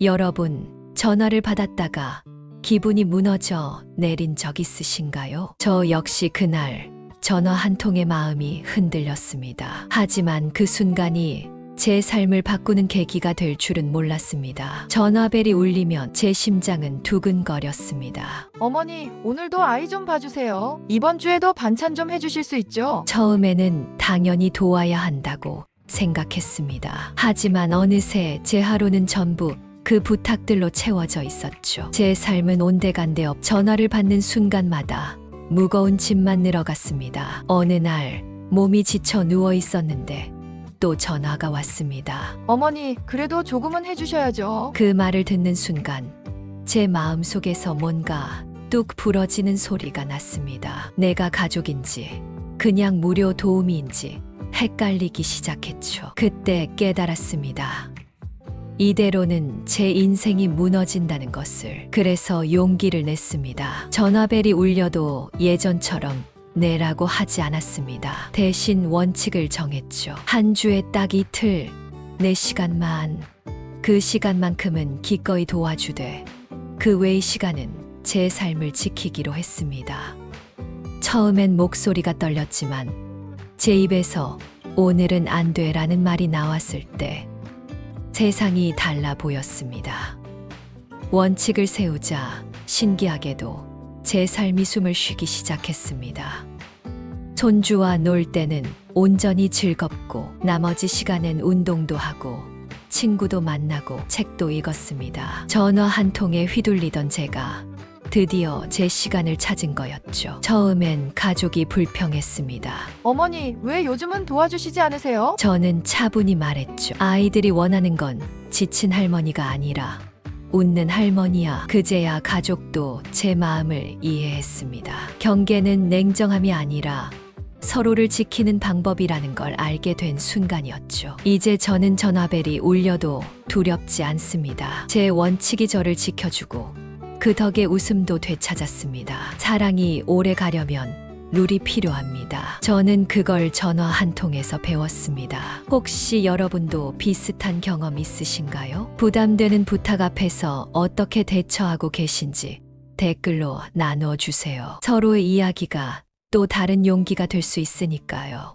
여러분, 전화를 받았다가 기분이 무너져 내린 적 있으신가요? 저 역시 그날 전화 한 통의 마음이 흔들렸습니다. 하지만 그 순간이 제 삶을 바꾸는 계기가 될 줄은 몰랐습니다. 전화벨이 울리면 제 심장은 두근거렸습니다. 어머니, 오늘도 아이 좀 봐주세요. 이번 주에도 반찬 좀 해주실 수 있죠? 처음에는 당연히 도와야 한다고 생각했습니다. 하지만 어느새 제 하루는 전부 그 부탁들로 채워져 있었죠. 제 삶은 온데간데 없 전화를 받는 순간마다 무거운 짐만 늘어갔습니다. 어느 날 몸이 지쳐 누워 있었는데 또 전화가 왔습니다. 어머니, 그래도 조금은 해주셔야죠. 그 말을 듣는 순간 제 마음 속에서 뭔가 뚝 부러지는 소리가 났습니다. 내가 가족인지 그냥 무료 도우미인지 헷갈리기 시작했죠. 그때 깨달았습니다. 이대로는 제 인생이 무너진다는 것을. 그래서 용기를 냈습니다. 전화벨이 울려도 예전처럼 내라고 하지 않았습니다. 대신 원칙을 정했죠. 한 주에 딱 이틀, 내 시간만, 그 시간만큼은 기꺼이 도와주되, 그 외의 시간은 제 삶을 지키기로 했습니다. 처음엔 목소리가 떨렸지만, 제 입에서 오늘은 안 돼라는 말이 나왔을 때, 세상이 달라 보였습니다. 원칙을 세우자 신기하게도 제 삶이 숨을 쉬기 시작했습니다. 손주와 놀 때는 온전히 즐겁고 나머지 시간엔 운동도 하고 친구도 만나고 책도 읽었습니다. 전화 한 통에 휘둘리던 제가 드디어 제 시간을 찾은 거였죠. 처음엔 가족이 불평했습니다. 어머니, 왜 요즘은 도와주시지 않으세요? 저는 차분히 말했죠. 아이들이 원하는 건 지친 할머니가 아니라 웃는 할머니야. 그제야 가족도 제 마음을 이해했습니다. 경계는 냉정함이 아니라 서로를 지키는 방법이라는 걸 알게 된 순간이었죠. 이제 저는 전화벨이 울려도 두렵지 않습니다. 제 원칙이 저를 지켜주고 그 덕에 웃음도 되찾았습니다. 사랑이 오래 가려면 룰이 필요합니다. 저는 그걸 전화 한 통에서 배웠습니다. 혹시 여러분도 비슷한 경험 있으신가요? 부담되는 부탁 앞에서 어떻게 대처하고 계신지 댓글로 나누어 주세요. 서로의 이야기가 또 다른 용기가 될 수 있으니까요.